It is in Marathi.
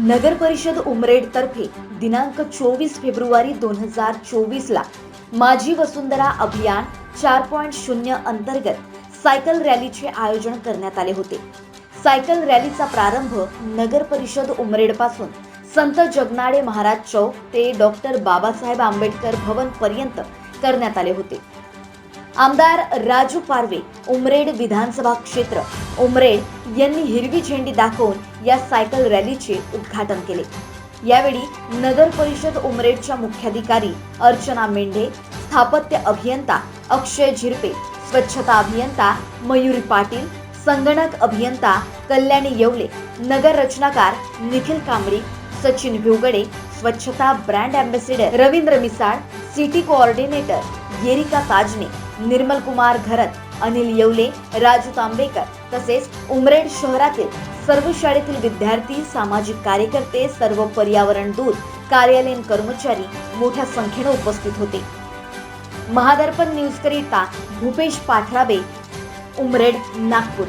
नगर परिषद उमरेड तर्फे दिनांक चोवीस फेब्रुवारी दोन हजार चोवीस ला माझी वसुंधरा अभियान चार पॉईंट शून्य अंतर्गत सायकल रॅलीचे आयोजन करण्यात आले होते. सायकल रॅलीचा प्रारंभ नगर परिषद उमरेडपासून संत जगनाडे महाराज चौक ते डॉक्टर बाबासाहेब आंबेडकर भवन पर्यंत करण्यात आले होते. आमदार राजू पारवे उमरेड विधानसभा क्षेत्र. उमरेड यांनी हिरवी झेंडी दाखवून या सायकल रॅलीचे उद्घाटन केले. यावेळी नगर परिषद उमरेडच्या मुख्याधिकारी अर्चना मेंढे स्थापत्य अभियंता अक्षय झिरपे स्वच्छता अभियंता मयुरी पाटील संगणक अभियंता कल्याणी येवले नगर रचनाकार निखिल कांबळी सचिन भिवगडे स्वच्छता brand ambassador Ravindra Misal city coordinator Yerika Tajne Nirmal Kumar Gharat Anil Yevle Raju Tambekar तसेच उमरेड शहरातील सर्व शाळेतील विद्यार्थी सामाजिक कार्यकर्ते सर्व पर्यावरण दूत कार्यालयीन कर्मचारी मोठ्या संख्येने उपस्थित होते. महादर्पण न्यूज करिता भूपेश पाठराबे उमरेड नागपूर.